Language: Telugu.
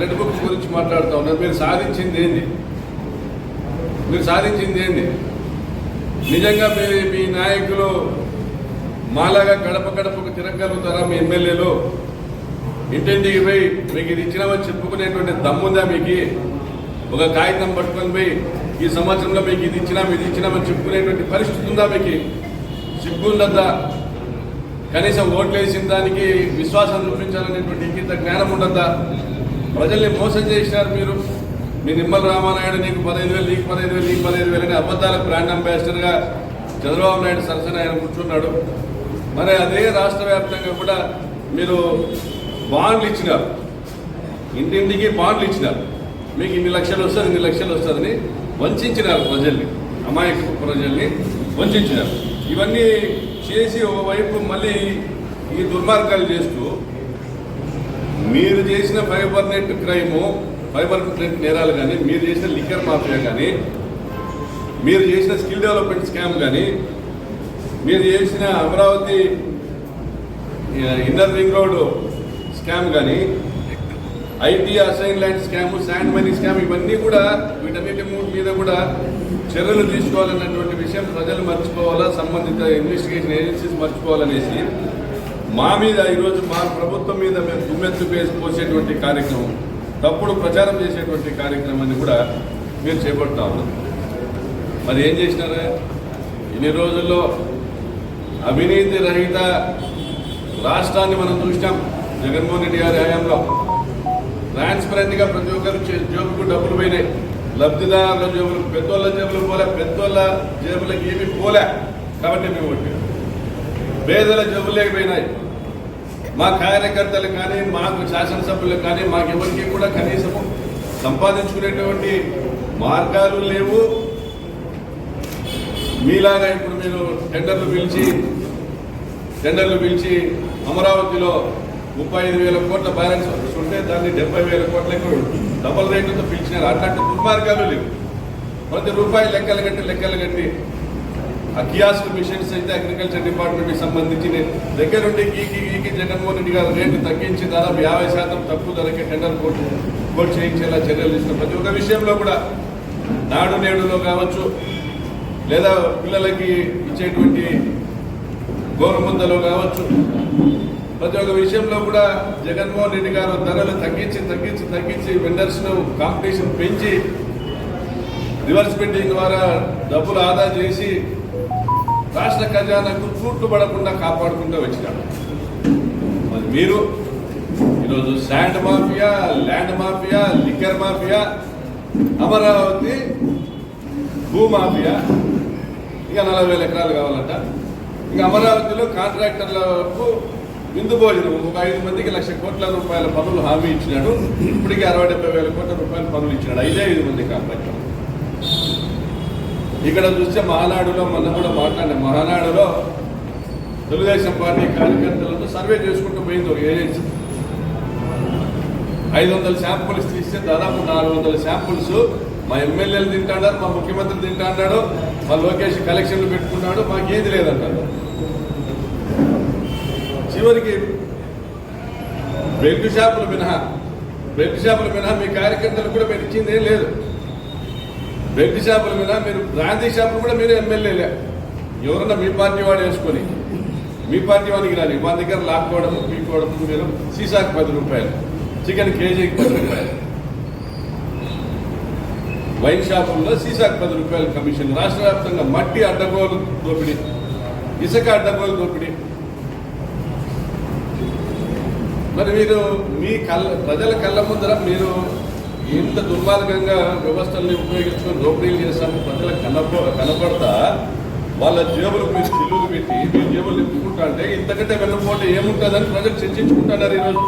రెడ్ బుక్స్ గురించి మాట్లాడుతూ ఉన్నారు మీరు సాధించింది ఏంది? మీరు సాధించింది ఏంది? నిజంగా మీ మీ నాయకులు మాలాగా గడప గడపకు తిరగలుగుతారా మీ ఎమ్మెల్యేలు? ఇంటింటికి పోయి మీకు ఇది ఇచ్చినామని చెప్పుకునేటువంటి దమ్ముందా మీకు? ఒక కాగితం పట్టుకొని పోయి ఈ సంవత్సరంలో మీకు ఇది ఇచ్చినాం ఇది ఇచ్చినామని చెప్పుకునేటువంటి పరిస్థితి ఉందా మీకు? సిగ్గుండద్దా? కనీసం ఓట్లు వేసిన దానికి విశ్వాసం చూపించాలనేటువంటి ఇంకింత జ్ఞానం ఉండద్దా? ప్రజల్ని మోసం చేసినారు మీరు. మీ నిమ్మల రామానాయుడు నీకు పదహైదు వేలు నీకు పదహైదు వేలు నీకు పదహైదు వేలు అని అబద్ధాలకు బ్రాండ్ అంబాసిడర్గా చంద్రబాబు నాయుడు సరసన ఆయన కూర్చున్నాడు. మరి అదే రాష్ట్ర వ్యాప్తంగా కూడా మీరు బాండ్లు ఇచ్చినారు. ఇంటింటికి బాండ్లు ఇచ్చినారు. మీకు ఇన్ని లక్షలు వస్తుంది ఇన్ని లక్షలు వస్తుందని వంచినారు ప్రజల్ని అమాయక ప్రజల్ని వంచినారు ఇవన్నీ చేసి ఒకవైపు మళ్ళీ ఈ దుర్మార్గాలు చేస్తూ మీరు చేసిన fibre net crime fibre net నేరాలు కానీ మీరు చేసిన లిక్కర్ మాఫియా కానీ మీరు చేసిన స్కిల్ డెవలప్మెంట్ స్కామ్ కానీ మీరు చేసిన Amaravati inner ring road scam కానీ IT assign land scam sand money scam ఇవన్నీ కూడా వీటన్నిటి మీద కూడా చర్యలు తీసుకోవాలన్నటువంటి విషయం ప్రజలు మర్చిపోవాలా సంబంధిత ఇన్వెస్టిగేషన్ ఏజెన్సీస్ మర్చిపోవాలనేసి మా మీద ఈరోజు మా ప్రభుత్వం మీద మేము దుమ్మెత్తు వేసి పోసేటువంటి కార్యక్రమం తప్పుడు ప్రచారం చేసేటువంటి కార్యక్రమాన్ని కూడా మీరు చేపడతా ఉన్నారు. మరి ఏం చేసినారా? ఇన్ని రోజుల్లో అవినీతి రహిత రాష్ట్రాన్ని మనం చూసినాం. జగన్మోహన్ రెడ్డి గారి హయాంలో. ట్రాన్స్పరెంట్గా ప్రతి ఒక్కరు చే- జేబుకు డబ్బులు పోయినాయి. లబ్ధిదారుల జేబులు పెద్దోళ్ళ జేబులు పోలే పెద్దోళ్ళ జేబులకు ఏమి పోలే. కాబట్టి మేము ఓటు పేదల జబ్బులేకి పోయినాయి. మా కార్యకర్తలు కానీ మాకు శాసనసభ్యులకు కానీ మాకెవరికి కూడా కనీసము సంపాదించుకునేటువంటి మార్గాలు లేవు. మీలాగా ఇప్పుడు మీరు టెండర్లు పిలిచి టెండర్లు పిలిచి అమరావతిలో ముప్పై ఐదు వేల కోట్ల బ్యాలెన్స్ ఉంటే దాన్ని డెబ్బై వేల కోట్లకు డబల్ రేట్లతో పిలిచినారు. అట్లాంటి దుర్మార్గాలు లేవు. ప్రతి రూపాయి లెక్కలు కట్టి లెక్కలు కట్టి ఆ కియాస్క్ మిషన్స్ అయితే అగ్రికల్చర్ డిపార్ట్మెంట్కి సంబంధించి నేను దగ్గరుండి గీకి గీకి జగన్మోహన్ రెడ్డి గారు రేటు తగ్గించి దాదాపు యాభై శాతం తక్కువ ధరకే టెండర్ కోర్టు కోర్టు చేయించేలా చర్యలు తీసుకున్న ప్రతి ఒక్క విషయంలో కూడా నాడు నేడులో కావచ్చు లేదా పిల్లలకి ఇచ్చేటువంటి గోరుముద్దలో కావచ్చు ప్రతి ఒక్క విషయంలో కూడా జగన్మోహన్ రెడ్డి గారు ధరలు తగ్గించి తగ్గించి తగ్గించి వెండర్స్ను కాంపిటీషన్ పెంచి రివర్స్ బిడ్డింగ్ ద్వారా డబ్బులు ఆదా చేసి రాష్ట్ర ఖజానాకు చూట్లు పడకుండా కాపాడుకుంటూ వచ్చినాడు. మరి మీరు ఈరోజు sand mafia land mafia liquor mafia Amaravati భూమాఫియా ఇంకా నలభై వేల ఎకరాలు కావాలంట. ఇంకా అమరావతిలో కాంట్రాక్టర్లకు విందు భోజనం ఒక ఐదు మందికి లక్ష కోట్ల రూపాయల పనులు హామీ ఇచ్చినాడు. ఇప్పటికీ అరవై డెబ్బై వేల కోట్ల రూపాయల పనులు ఇచ్చినాడు. ఐదే ఐదు మంది కాంట్రాక్టర్లు. ఇక్కడ చూస్తే మహానాడులో మొన్న కూడా మాట్లాడిన. మహానాడులో తెలుగుదేశం పార్టీ కార్యకర్తలతో సర్వే చేసుకుంటూ పోయింది ఒక ఏజెన్సీ. ఐదు వందల శాంపుల్స్ తీస్తే దాదాపు నాలుగు వందల శాంపుల్స్ మా ఎమ్మెల్యేలు తింటాడారు మా ముఖ్యమంత్రి తింటాడాడు మా లోకేష్ కలెక్షన్లు పెట్టుకున్నాడు మాకేది లేదంటారు. చివరికి బెల్ట్ షాపులు మినహా బెల్ట్ షాపులు మినహా మీ కార్యకర్తలు కూడా మీరు ఇచ్చింది లేదు. బెల్ట్ షాపుల మీద మీరు బ్రాందీ షాపులు కూడా మీరు ఎమ్మెల్యేలే. ఎవరన్నా మీ పార్టీ వాడు వేసుకొని మీ పార్టీ వాడికి రాని మా దగ్గర లాక్కోవడం పీక్కోవడం మీరు సీసాకు పది రూపాయలు చికెన్ కేజీకి పది రూపాయలు. వైన్ షాపుల్లో సీసాకు పది రూపాయలు కమిషన్ రాష్ట్ర వ్యాప్తంగా మట్టి అడ్డగోలు దోపిడీ ఇసుక అడ్డగోలు దోపిడీ. మరి మీరు మీ కళ్ళ ప్రజల కళ్ళ ముందర మీరు ఇంత దుర్మార్గంగా వ్యవస్థల్ని ఉపయోగించుకొని దోపిడీలు చేస్తాము ప్రజలకు కనప కనపడతా వాళ్ళ జేబులు మీరు చిల్లులు పెట్టి మీ జేబులు నింపుకుంటా అంటే ఇంతకంటే వెళ్ళకపోతే ఏముంటుందని ప్రజలు చర్చించుకుంటున్నారు ఈరోజు.